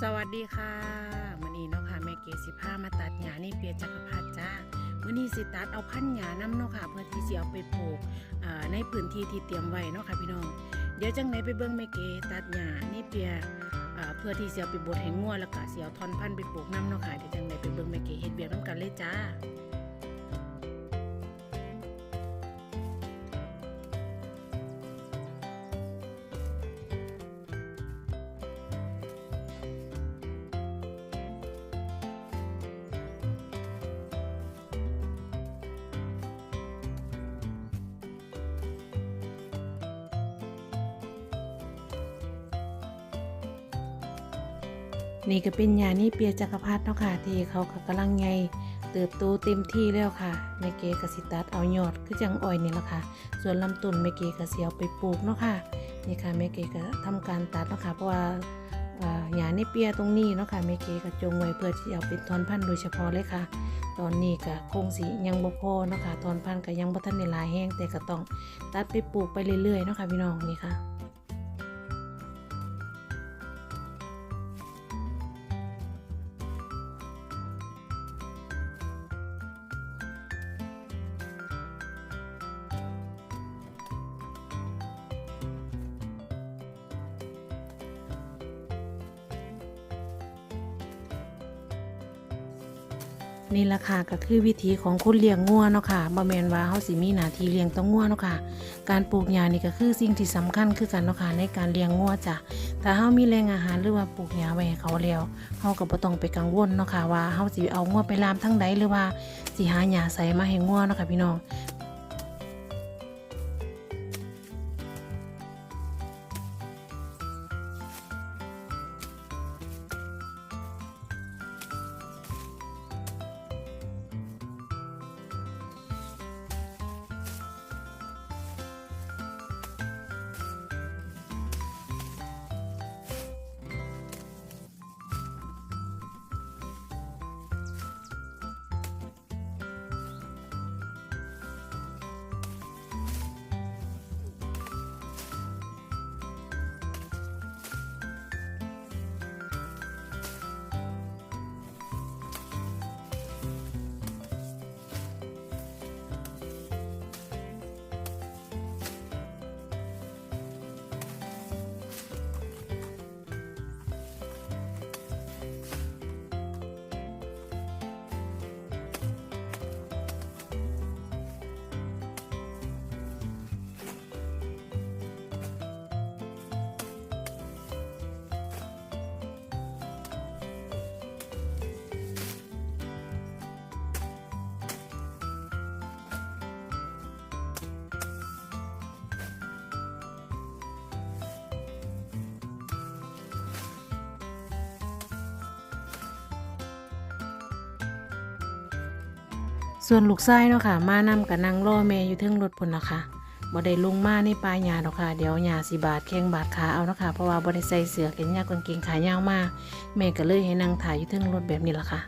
สวัสดีค่ะมันนี้เนาะค่ะแม่เกสิผ้ามาตัดหญ้านี่เปียจักรพัดจ้าวันนี้สิตัดเอาพันหญ้าน้ำเนาะค่ะเพื่อที่จะเอาไปปลูกในพื้นที่ที่เตรียมไว้เนาะค่ะพี่น้องเดี๋ยวจังไหนไปเบิ้งแม่เกตัดหญ้านี่เปียเพื่อที่จะเอาไปบดให้งัวแล้วก็เสียวทอนพันไปปลูกน้ำเนาะค่ะเดี๋ยวจังไหนไปเบิ้งแม่เกเฮ็ดเบียกน้ำกันเลยจ้า นี่ก็เป็นยานี่เปียจักรพัดเนาะค่ะ ที่เขาก็กำลังไงเติบโตเต็มที่แล้วค่ะแม่เกกสิตัดเอายอดคือจังอ้อยนี่แหละค่ะ ส่วนลำต้นแม่เกกเสียเอาไปปลูกเนาะค่ะนี่ค่ะแม่เกก็ทำการตัดเนาะค่ะเพราะว่าอ่าหญ้าในเปียตรงนี้เนาะค่ะแม่เกก็จงไว้เพื่อที่เอาเป็นทอนพันธุ์โดยเฉพาะเลยค่ะ ตอนนี้ก็คงสิยังบ่พอเนาะค่ะทอนพันธุ์ก็ยังบ่ทันได้หลายแห้งแต่ก็ต้องตัดไปปลูกไปเรื่อยๆเนาะค่ะพี่น้องนี่ค่ะ นะค่ะก็คือวิธีของคนเลี้ยงงัวเนาะค่ะบ่แมนว่าเฮาสิมีหน้าที่เลี้ยงต้องงัวเนาะค่ะ การปลูกหญ้านี่ก็คือสิ่งที่สำคัญคือกันเนาะค่ะในการเลี้ยงงัวจ้ะถ้าเฮามีแรงอาหารหรือว่าปลูกหญ้าไว้ให้เขาแล้วเฮาก็บ่ต้องไปกังวลเนาะค่ะว่าเฮาสิเอางัวไปลามทั้งใดหรือว่าสิหาหญ้าใส่มาให้งัวเนาะค่ะพี่น้อง ส่วนลูกไส้เนาะค่ะ มานำกับนางรอแม่อยู่เทิงรถพุ่นละค่ะบ่ได้ลงมาในปลาหญ้าดอกค่ะเดี๋ยวหญ้าสิบาดแข้งบาดขาเอาเนาะค่ะเพราะว่าบ่ได้ใส่เสื้อแขนยาวกางเกงขายาวมากแม่ก็เลยให้นางถ่ายอยู่เทิงรถแบบนี้ละค่ะ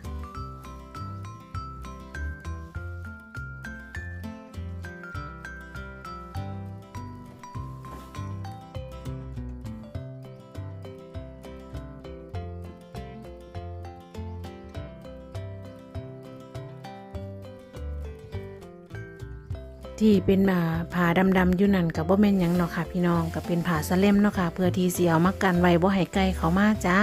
ที่เป็นผ้าดำๆอยู่นั่นกับบ่แม่นหยังเนาะค่ะ พี่น้องก็เป็นผ้าสะเล่มเนาะค่ะเพื่อที่สิเอามากันไว้บ่ให้ไก่เขามาจ้า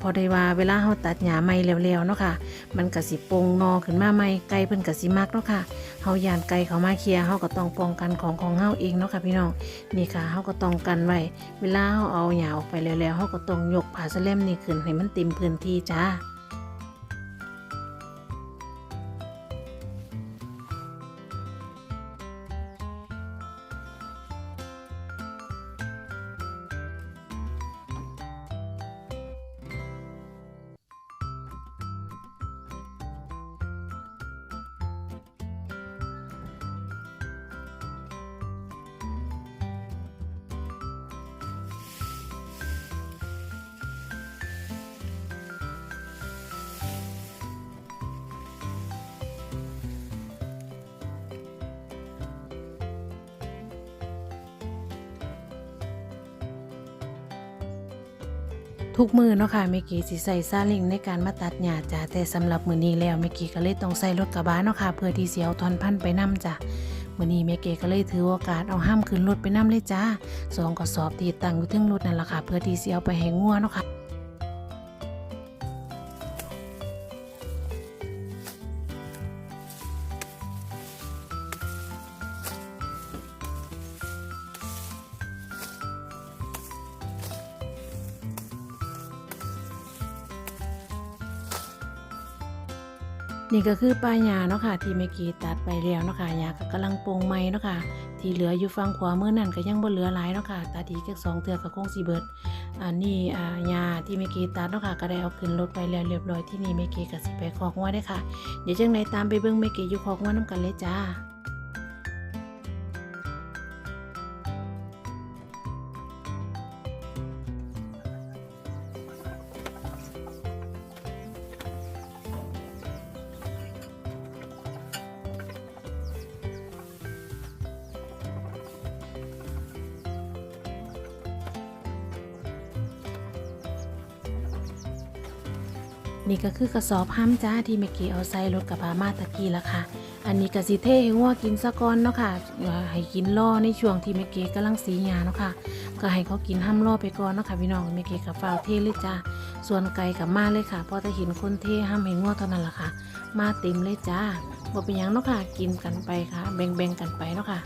พอได้ว่าเวลาเฮาตัดหญ้าใหม่แล้วๆเนาะค่ะ มันก็สิโปงงอขึ้นมาใหม่ไก่เพิ่นก็สิมักเนาะค่ะเฮาย่านไก่เขามาเคลียเฮาก็ต้องป้องกันของของเฮาเองเนาะค่ะพี่น้องนี่ค่ะเฮาก็ต้องกันไว้เวลาเฮาเอาหญ้าออกไปแล้วๆเฮาก็ต้องยกผ้าสะเล่มนี่ขึ้นให้มันเต็มพื้นที่จ้า ทุกมือเนาะค่ะเมกี้สิใส่ซาเล้งในการมาตัดหญ้าจ้ะแต่สำหรับมื้อนี้แล้วเมกี้ก็เลยต้องใส่รถกระบะเนาะค่ะเพื่อที่สิเอาทอนพันไปนํจ้ะมื้อนี้เมกี้ก็เลยถือโอกาสเอาห้ามขึ้นรถไปนํเลยจ้าสองกระสอบที่ตั้งอยู่ทึงรถนั่นล่ะค่ะเพื่อที่สิเอาไปให้งัวเนาะค่ะ นี่ก็คือป้ายาเนาะค่ะที่เมื่อกี้ตัดไปแล้วเนาะค่ะยาก็กำลังปรงไม่เนาะค่ะที่เหลืออยู่ฝั่งขวามือนั่นก็ยังบ่เหลือหลายเนาะค่ะตัดอีกแค่สองเถือกับคงสีเบิดอันนี้อ่ายาที่เมื่อกี้ตัดเนาะค่ะก็ได้เอาขึ้นรถไปแล้วเรียบร้อยที่นี่เมื่อกี้ก็สิไปคอกว่าได้ค่ะ เดี๋ยวจังไดตามไปเบิ่งเมื่อกี้อยู่คอกว่าน้ำกันเลยจ้า นี่ก็คือกระสอบห้ามจ้าที่เมื่อกี้เอาใส่รถกระบะมาตะกี้ละค่ะ อันนี้ก็สิเทให้งัวกินซะก่อนเนาะค่ะอย่าให้กินล่อในช่วงที่เมื่อกี้กำลังสีหยาเนาะค่ะ ก็ให้เขากินห้ามล่อไปก่อนเนาะค่ะพี่น้องเมื่อกี้กับฝ้าวเทเลยจ้า ส่วนไก่กับมาเลยค่ะพอจะเห็นคนเทห้ามให้งัวเท่านั้นละค่ะ มาเต็มเลยจ้าบ่เป็นยังเนาะค่ะ กินกันไปค่ะ แบ่งๆกันไปเนาะค่ะ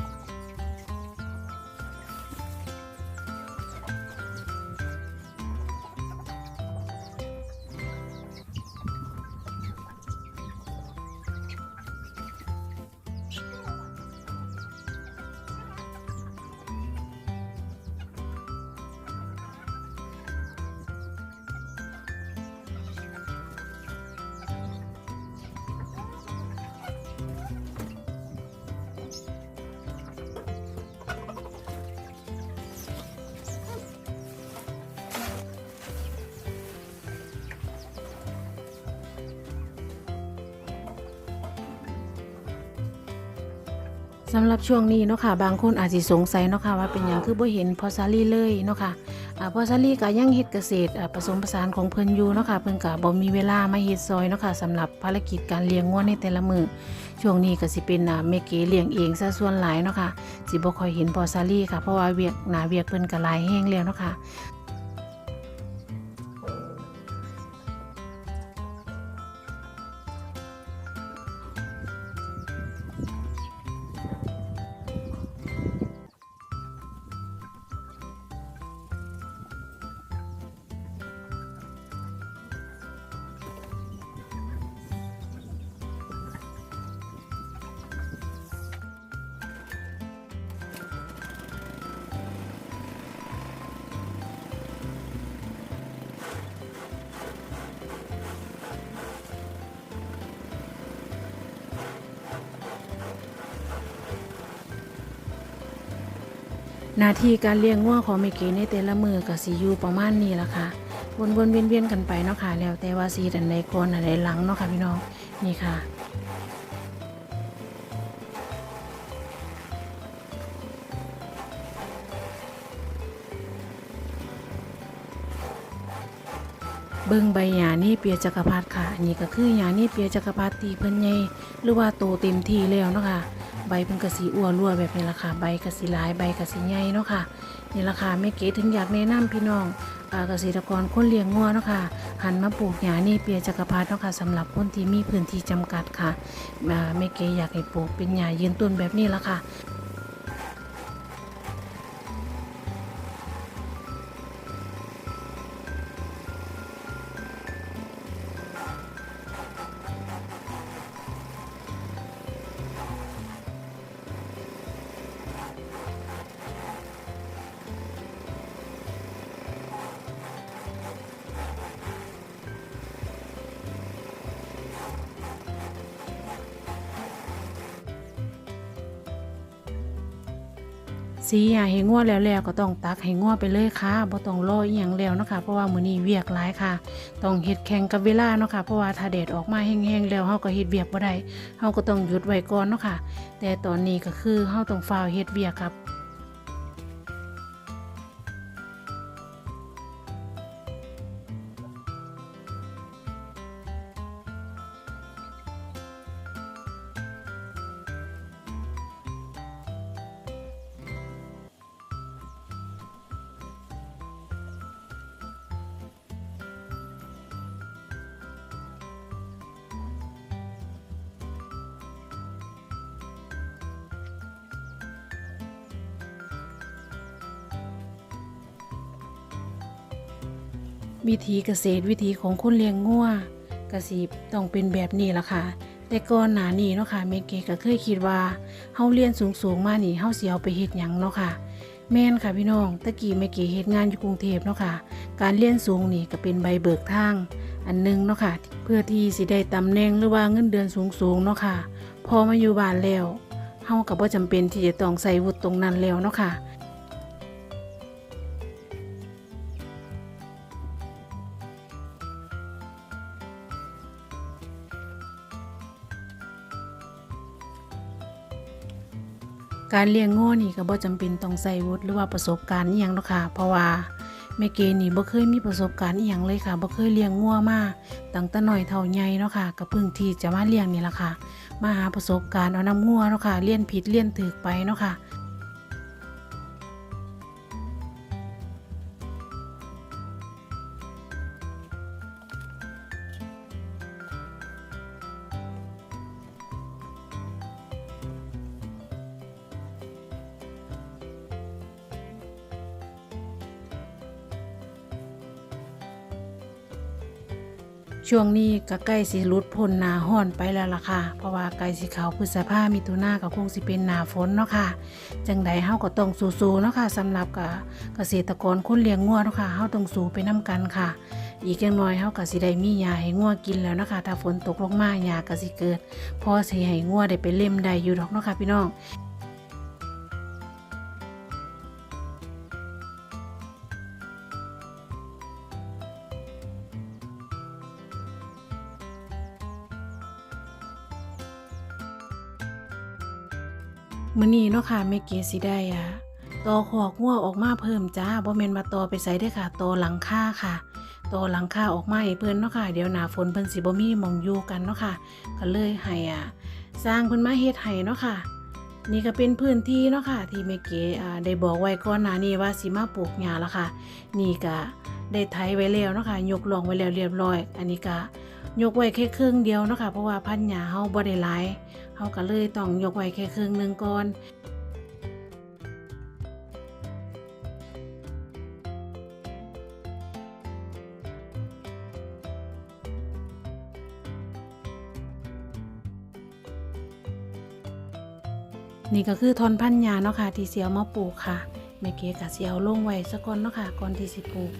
สำหรับช่วงนี้เนาะค่ะบางคนอาจสิสงสัยเนาะค่ะว่าเป็นหยังคือบ่เห็นพอซาลี่เลยเนาะค่ะอ่าพอซาลี่ก็ยังเฮ็ดเกษตรผสมผสานของเพิ่นอยู่เนาะค่ะเพิ่นก็บ่มีเวลามาเฮ็ดซอยเนาะค่ะสำหรับภารกิจการเลี้ยงงัวในแต่ละมื้อช่วงนี้ก็สิเป็นอ่าแม่เก๋เลี้ยงเองซะส่วนหลายเนาะค่ะสิบ่ค่อยเห็นพอซาลี่ค่ะเพราะว่าเวียกหน้าเวียกเพิ่นก็หลายแฮงแล้วเนาะค่ะ หน้าที่การเลี้ยงงัวของเมเก๋ในแต่ละมือก็สิอยู่ประมาณนี้ละค่ะ วนๆเวียนๆกันไปเนาะค่ะแล้วแต่ว่าสีดันใดก่อนอันใดหลังเนาะค่ะพี่น้องนี่ค่ะเบิ่งใบหญ้านี่เปียจักรพรรดิค่ะ อันนี้ก็คือหญ้านี่เปียจักรพรรดิที่เพิ่นใหญ่หรือว่าโตเต็มที่แล้วเนาะค่ะ ใบเป็นกระสีอ้วนรั่วแบบนี้ละค่ะใบกระสีลายใบกระสีใหญ่เนาะค่ะนี่ละค่ะแม่เก๋ถึงอยากแนะนำพี่น้องเกษตรกรคนเลี้ยงงัวเนาะค่ะหันมาปลูกหญ้านี่เปียจักรพรรดิเนาะค่ะสำหรับคนที่มีพื้นที่จำกัดค่ะแม่เก๋อยากให้ปลูกเป็นหญ้ายืนต้นแบบนี้ละค่ะ สีหาให้งัวแล้วแล้วก็ต้องตักให้งัวไปเลยค่ะบ่ต้องรออีหยังแล้วนะคะเพราะว่ามื้อนี้เวียกหลายค่ะ ต้องเฮ็ดแข่งกับเวลาเนาะค่ะเพราะว่าถ้าแดดออกมาแห้งๆแล้วเฮาก็เฮ็ดเวียกบ่ได้เฮาก็ต้องหยุดไว้ก่อนเนาะค่ะ แต่ตอนนี้ก็คือเฮาต้องฟาวเฮ็ดเวียกครับ วิธีเกษตรวิธีของคนเลี้ยงงัวกระสิต้องเป็นแบบนี้ละค่ะ แต่ก่อนหน้านี้เนาะค่ะแม่เกก็เคยคิดว่าเฮาเรียนสูงๆมานี่เฮาสิเอาไปเฮ็ดหยังเนาะค่ะ แม่นค่ะพี่น้องตะกี้แม่เกเฮ็ดงานอยู่กรุงเทพเนาะค่ะ การเรียนสูงนี่ก็เป็นใบเบิกทาง อันหนึงเนาะค่ะ เพื่อที่สิได้ตำแหน่งหรือว่าเงินเดือนสูงๆเนาะค่ะ พอมาอยู่บ้านแล้วเฮาก็บ่จำเป็นที่จะต้องใส่วุฒิตรงนั้นแล้วเนาะค่ะ การเลี้ยงงูนี่ก็บ่จำเป็นต้องใส่วุฒิหรือว่าประสบการณ์อีหยังหรอกค่ะ เพราะว่าแม่เกนี่บ่เคยมีประสบการณ์อีหยังเลยค่ะบ่เคยเลี้ยงงัวมาตั้งแต่น้อยเท่าใหญ่เนาะค่ะก็เพิ่งที่จะมาเลี้ยงนี่ล่ะค่ะ มาหาประสบการณ์เอาน้ำงัวเนาะค่ะเลี้ยนผิดเลี้ยนถูกไปเนาะค่ะ ช่วงนี้ก็ใกล้สิหลุดพ้นหนาห้อนไปแล้วล่ะค่ะ เพราะว่าใกล้สิเขาพฤษภามิถุนาก็คงสิเป็นหนาฝนเนาะค่ะ จังใดเฮาก็ต้องสู้ๆเนาะค่ะสำหรับกับเกษตรกรคนเลี้ยงงัวเนาะค่ะเฮาต้องสู้ไปนํกันค่ะ อีกอย่างน้อยเฮาก็สิได้มีหญ้าให้งัวกินแล้วนะคะถ้าฝนตกลงมาหญ้าก็สิเกิดพอสิให้งัวได้ไปเล่มได้อยู่ดอกเนาะค่ะพี่น้อง มื้อนี้เนาะค่ะแม่เกสิได้อะต่อขอกงัวออกมาเพิ่มจ้าบ่แม่นมาต่อไปใส่ได้ค่ะต่อหลังคาค่ะต่อหลังคาออกมาให้เพิ่นเนาะค่ะ เดี๋ยวหนาฝนเพิ่นสิบ่มีมองอยู่กันเนาะค่ะ ก็เลยให้อะ สร้างเพิ่นมาเฮ็ดให้เนาะค่ะ นี่ก็เป็นพื้นที่เนาะค่ะ ที่แม่เก๋อ่าได้บอกไว้ก่อนหน้านี้ว่าสิมาปลูกหญ้าแล้วค่ะ นี่ก็ได้ไถไว้แล้วเนาะค่ะ ยกลองไว้แล้วเรียบร้อย อันนี้ก็ยกไว้แค่ครึ่งเดียวเนาะค่ะ เพราะว่าพันหญ้าเฮาบ่ได้หลาย เขาก็เลยต้องยกไว้แค่ครึ่งหนึ่งก่อนนี่ก็คือทอนพันยาเนาะค่ะที่เสียวมาปลูกค่ะแม่เก๋กะเสียวลงไว้สักก่อนเนาะค่ะก่อนที่สิปลูก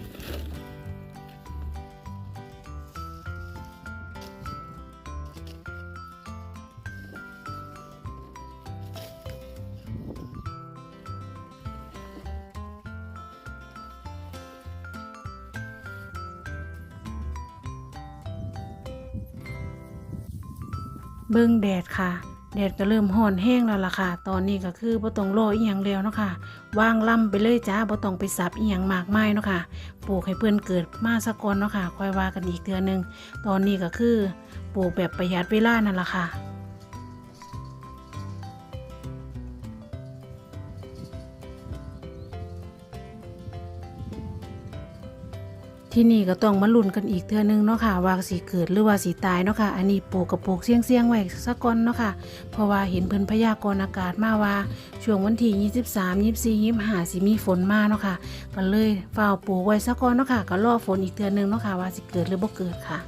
เบิ่งแดดค่ะ แดดก็เริ่มห่อนแห้งแล้วล่ะค่ะ ตอนนี้ก็คือบ่ต้องรออีหยังแล้วเนาะค่ะวางล่ำไปเลยจ้าบ่ต้องไปสับอีหยังมากมายเนาะค่ะปลูกให้เพื่อนเกิดมาสักก่อนเนาะค่ะค่อยว่ากันอีกเทื่อนึง ตอนนี้ก็คือปลูกแบบประหยัดเวลานั่นล่ะค่ะ ที่นี่ก็ต้องมาลุ้นกันอีกเทื่อนึงเนาะค่ะว่าสีเกิดหรือว่าสีตายเนาะค่ะ อันนี้ปลูกกับปลูกเสี่ยงเสี่ยงไว้สักก่อนเนาะค่ะ เพราะว่าเห็นเพิ่นพยากรณ์อากาศมาว่า ช่วงวันที่ 23 24 25สิมีฝนมาเนาะค่ะ ก็เลยเฝ้าปลูกไว้สักก่อนเนาะค่ะ ก็รอฝนอีกเทื่อนึงเนาะค่ะว่าสิเกิดหรือบ่เกิดค่ะ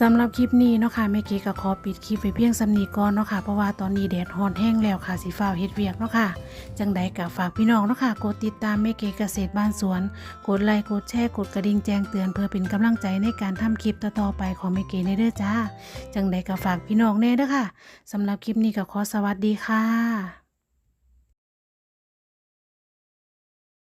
สำหรับคลิปนี้เนาะค่ะแม่เก๋ก็ขอปิดคลิปไปเพียงสำนีก่อนเนาะค่ะเพราะว่าตอนนี้แดดร้อนแห้งแล้วค่ะสีฟ้าเฮ็ดเวียกเนาะค่ะจังใดก็ฝากพี่น้องเนาะค่ะกดติดตามแม่เก๋เกษตรบ้านสวน กดไลค์กดแชร์กดกระดิ่งแจ้งเตือนเพื่อเป็นกำลังใจในการทำคลิปต่อๆไปของแม่เก๋ในเด้อจ้า จังใดก็ฝากพี่น้องแน่เด้อค่ะสำหรับคลิปนี้ก็ขอสวัสดีค่ะ